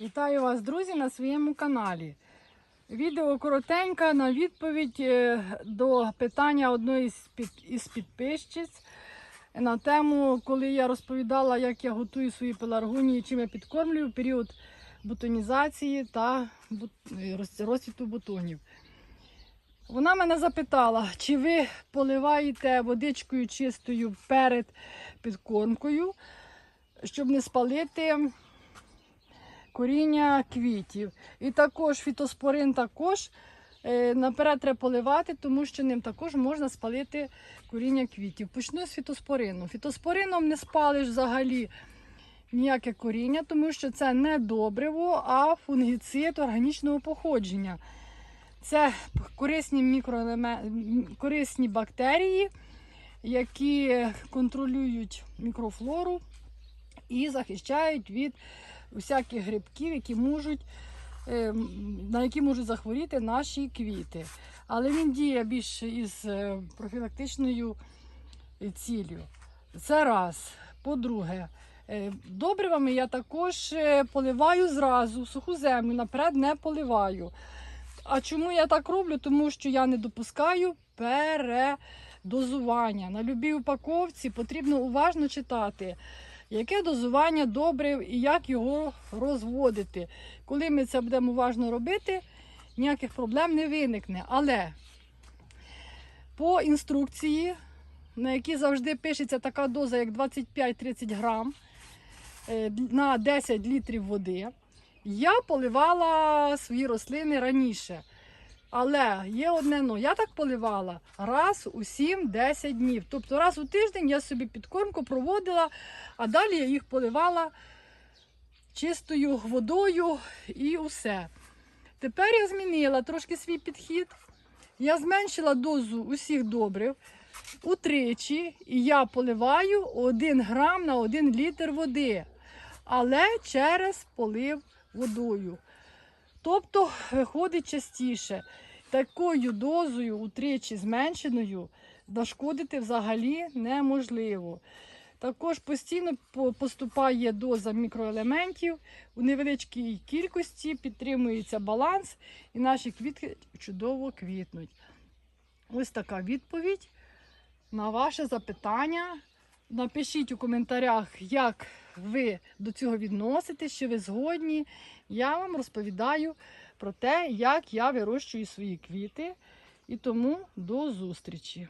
Вітаю вас, друзі, на своєму каналі. Відео коротеньке на відповідь е, до питання одної із підписчиць на тему, коли я розповідала, як я готую свої пеларгонії, чим я підкормлюю в період бутонізації та е, розцвіту бутонів. Вона мене запитала, чи ви поливаєте водичкою чистою перед підкормкою, щоб не спалити коріння квітів. І також фітоспорин також е, наперед треба поливати, тому що ним також можна спалити коріння квітів. Почну з фітоспорину. Фітоспорином не спалиш взагалі ніяке коріння, тому що це не добриво, а фунгіцид органічного походження. Це корисні мікроелементи, корисні бактерії, які контролюють мікрофлору і захищають від усяких грибків, які можуть, е, на які можуть захворіти наші квіти. Але він діє більш із е, профілактичною е, ціллю. Це раз. По-друге, добривами я також поливаю зразу суху землю, наперед не поливаю. А чому я так роблю? Тому що я не допускаю передозування. На любій упаковці потрібно уважно читати, яке дозування добрив і як його розводити. Коли ми це будемо уважно робити, ніяких проблем не виникне. Але по інструкції, на якій завжди пишеться така доза, як 25-30 грам е, на 10 літрів води, я поливала свої рослини раніше. Але є одне но, я так поливала раз у 7-10 днів. Тобто раз у тиждень я собі підкормку проводила, а далі я їх поливала чистою водою і усе. Тепер я змінила трошки свій підхід. Я зменшила дозу усіх добрив утричі, і я поливаю 1 грам на 1 літр води, але через полив водою. Тобто виходить частіше. Такою дозою утричі зменшеною нашкодити взагалі неможливо. Також постійно поступає доза мікроелементів у невеличкій кількості, підтримується баланс, і наші квітки чудово квітнуть. Ось така відповідь на ваше запитання. Напишіть у коментарях, як ви до цього відноситесь, чи ви згодні. Я вам розповідаю про те, як я вирощую свої квіти. І тому до зустрічі!